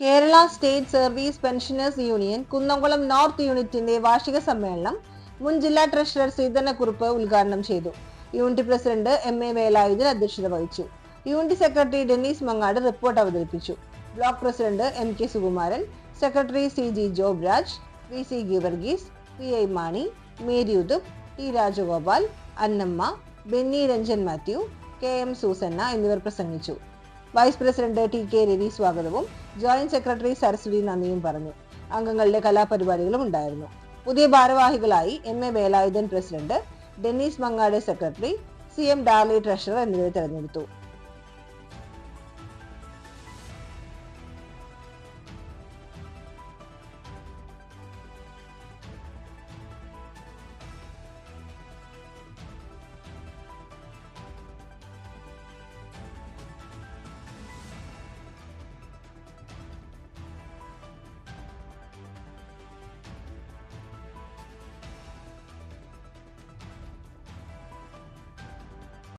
Kerala state service pensioners union Kunnamkulam north യൂണിറ്റിന്റെ വാർഷിക സമ്മേളനം മുൻ ജില്ലാ ട്രഷറർ ശ്രീധരനക്കുറിപ്പ് ഉദ്ഘാടനം ചെയ്തു. Unit president M A Velayudhan അധ്യക്ഷത വഹിച്ചു. Unit secretary Dennis Mangad report അവതരിപ്പിച്ചു. Block president M K Sukumaran secretary C G Jobraj V C Geevarghese P I Mani Mary Udup T Rajagopal Annamma Benny Ranjan Mathew K M Susanna എന്നിവർ പ്രസംഗിച്ചു. Vice president T K Ravi സ്വാഗതവും joint secretary Saraswati നന്ദിയും പറഞ്ഞു. അംഗങ്ങളുടെ കലാപരിപാടികളും ഉണ്ടായിരുന്നു. പുതിയ ഭാരവാഹികളായി M A Velayudhan president Dennis Mangad secretary C M Darly treasurer എന്നിവരെ തെരഞ്ഞെടുത്തു.